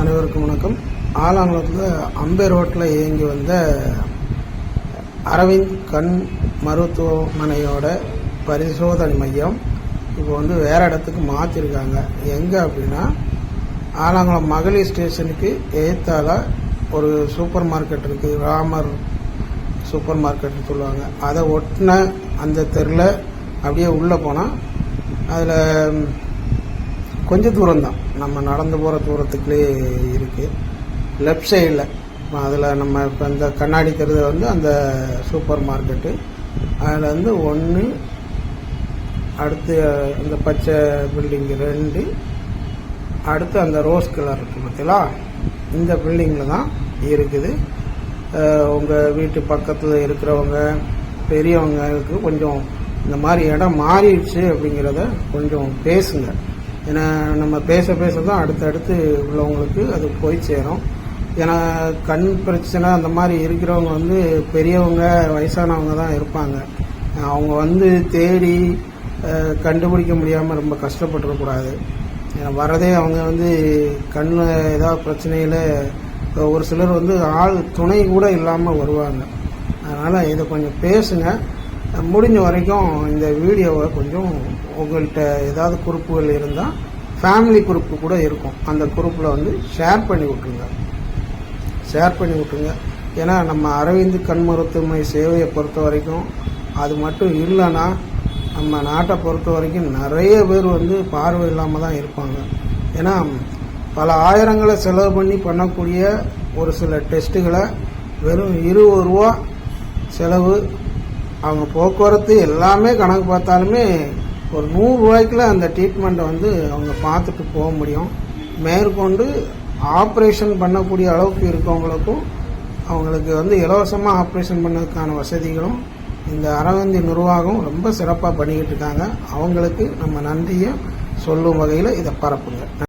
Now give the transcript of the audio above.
அனைவருக்கும் வணக்கம். ஆலாங்குளத்தில் அம்பே ரோட்டில் இயங்கி வந்த அரவிந்த் கண் மருத்துவமனையோட பரிசோதனை மையம் இப்போ வந்து வேற இடத்துக்கு மாற்றிருக்காங்க எங்கே அப்படின்னா ஆலாங்குளம் மகளிர் ஸ்டேஷனுக்கு எதிர்த்தால ஒரு சூப்பர் மார்க்கெட் இருக்குது ராமர் சூப்பர் மார்க்கெட்னு சொல்லுவாங்க. அதை ஒட்டின அந்த தெருவில் அப்படியே உள்ளே போனால் அதில் கொஞ்சம் தூரம் தான் நம்ம நடந்து போகிற தூரத்துக்குள்ளே இருக்குது லெஃப்ட் சைடில் அதில் நம்ம இப்போ இந்த கண்ணாடி கருது வந்து அந்த சூப்பர் மார்க்கெட்டு அதில் வந்து ஒன்று அடுத்து அந்த பச்சை பில்டிங் ரெண்டு அடுத்து அந்த ரோஸ் கலர் இருக்குது பார்த்தீங்களா இந்த பில்டிங்கில் தான் இருக்குது. உங்கள் வீட்டு பக்கத்தில் இருக்கிறவங்க பெரியவங்களுக்கு கொஞ்சம் இந்த மாதிரி இடம் மாறிடுச்சு அப்படிங்கிறத கொஞ்சம் பேசுங்க. ஏன்னா நம்ம பேச பேச தான் அடுத்தடுத்து உள்ளவங்களுக்கு அது போய் சேரும். ஏன்னா கண் பிரச்சனை அந்த மாதிரி இருக்கிறவங்க வந்து பெரியவங்க வயசானவங்க தான் இருப்பாங்க. அவங்க வந்து தேடி கண்டுபிடிக்க முடியாமல் ரொம்ப கஷ்டப்பட்டுறக்கூடாது. வரதே அவங்க வந்து கண்ணில் ஏதாவது பிரச்சனையில் ஒரு சிலர் வந்து ஆள் துணை கூட இல்லாமல் வருவாங்க. அதனால் இதை கொஞ்சம் பேசுங்க. முடிஞ்ச வரைக்கும் இந்த வீடியோவை கொஞ்சம் உங்கள்கிட்ட ஏதாவது குறிப்புகள் இருந்தால் ஃபேமிலி குரூப்பு கூட இருக்கும். அந்த குரூப்பில் வந்து ஷேர் பண்ணி விட்ருங்க ஷேர் பண்ணி விட்ருங்க ஏன்னா நம்ம அரவிந்த் கண் மருத்துவமனை சேவையை பொறுத்த வரைக்கும் அது மட்டும் இல்லைன்னா நம்ம நாட்டை பொறுத்த வரைக்கும் நிறைய பேர் வந்து பார்வை இல்லாமல் தான் இருப்பாங்க. ஏன்னா பல ஆயிரங்களை செலவு பண்ணி பண்ணக்கூடிய ஒரு சில டெஸ்ட்டுகளை வெறும் இருபது ரூபா செலவு அவங்க போக்குவரத்து எல்லாமே கணக்கு பார்த்தாலுமே ஒரு நூறு ரூபாய்க்குள்ள அந்த ட்ரீட்மெண்ட்டை வந்து அவங்க பார்த்துட்டு போக முடியும். மேற்கொண்டு ஆப்ரேஷன் பண்ணக்கூடிய அளவுக்கு இருக்கவங்களுக்கும் அவங்களுக்கு வந்து இலவசமாக ஆப்ரேஷன் பண்ணதுக்கான வசதிகளும் இந்த அரவிந்தி நிர்வாகம் ரொம்ப சிறப்பாக பண்ணிக்கிட்டு இருக்காங்க. அவங்களுக்கு நம்ம நன்றியை சொல்லும் வகையில் இதை பரப்புங்க.